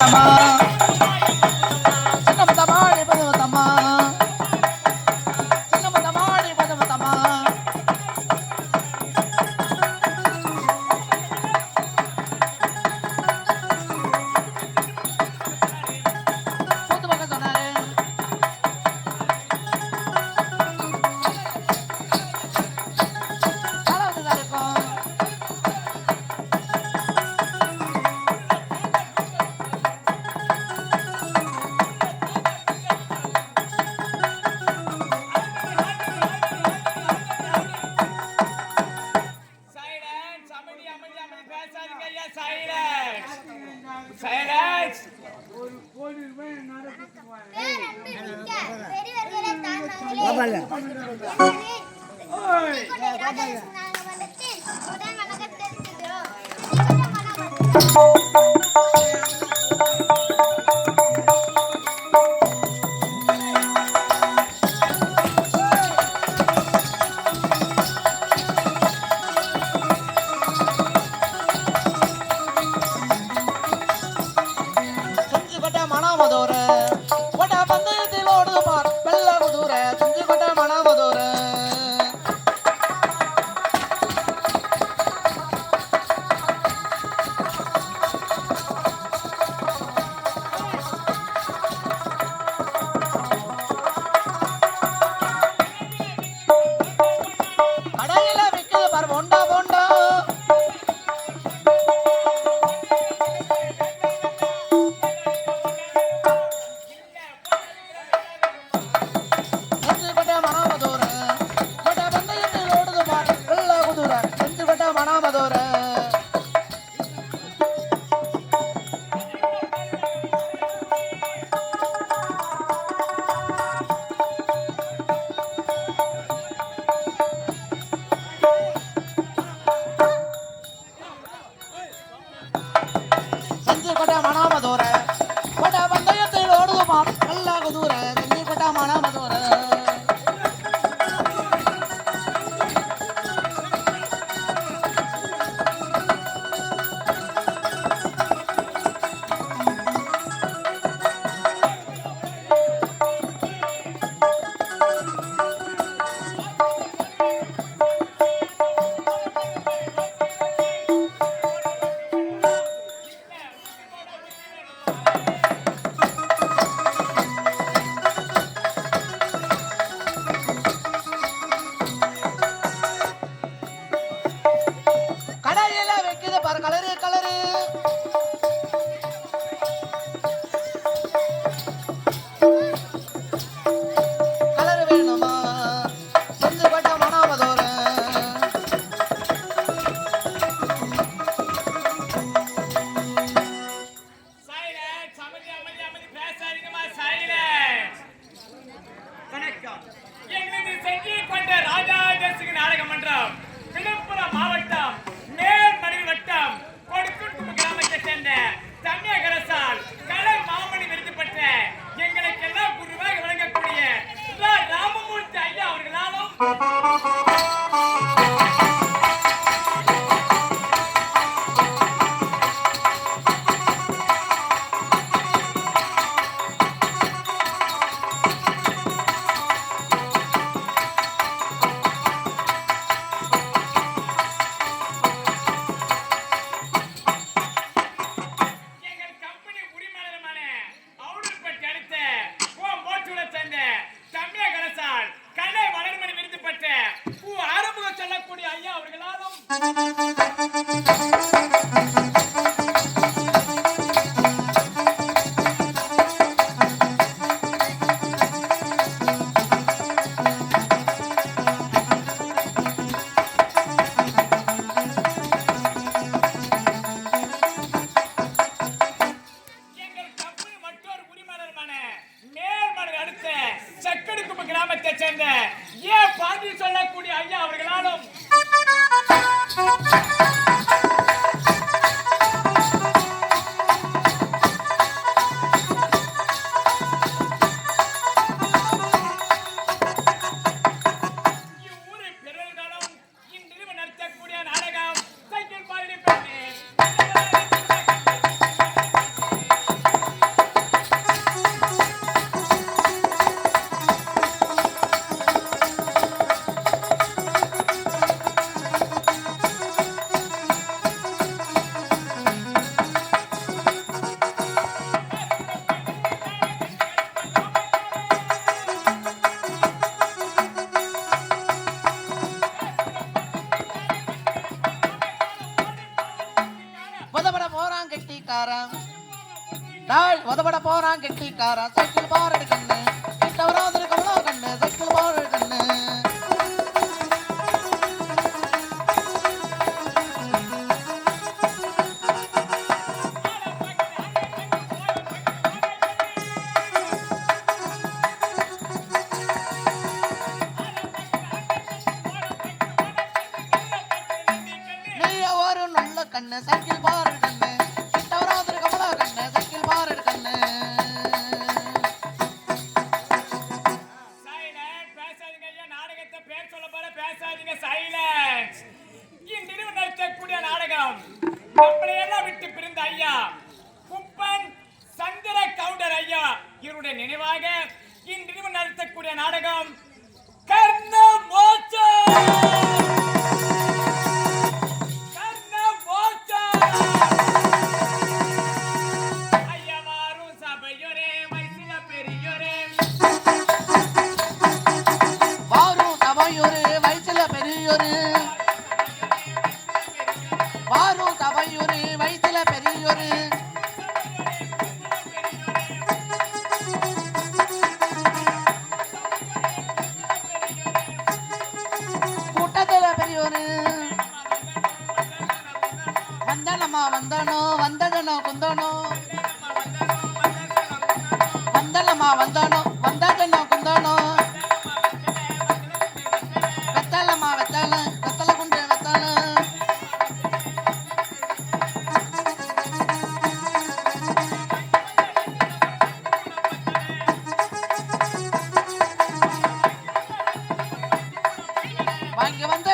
Bye. செஞ்சு Bye. கருப்பு கிராமத்தை சேர்ந்த ஏ பாண்டி சொல்லக்கூடிய ஐயா அவர்களாலும். கெட்டிக்காரன் உதவட போறான் கெட்டிக்காரன் சைக்கிள் பாரடி கண்ணு நாடகத்தை பேர் சொல்ல போற பேசாதீங்க சைலண்ட் இன்றிரவு நடத்தக்கூடிய நாடகம். நம்மளையெல்லாம் விட்டு பிரிந்த ஐயா குப்பன் சந்திர கவுண்டர் ஐயா இவருடைய நினைவாக இன்றிரவு நடத்தக்கூடிய நாடகம். வந்தனோ வந்தடனோ குந்தனோ? வந்தனமா வந்தனோ வந்தடனோ குந்தனோ? வெத்தலமா வெத்தல வெத்தல குண்டு வெத்தல. வாங்கி வந்த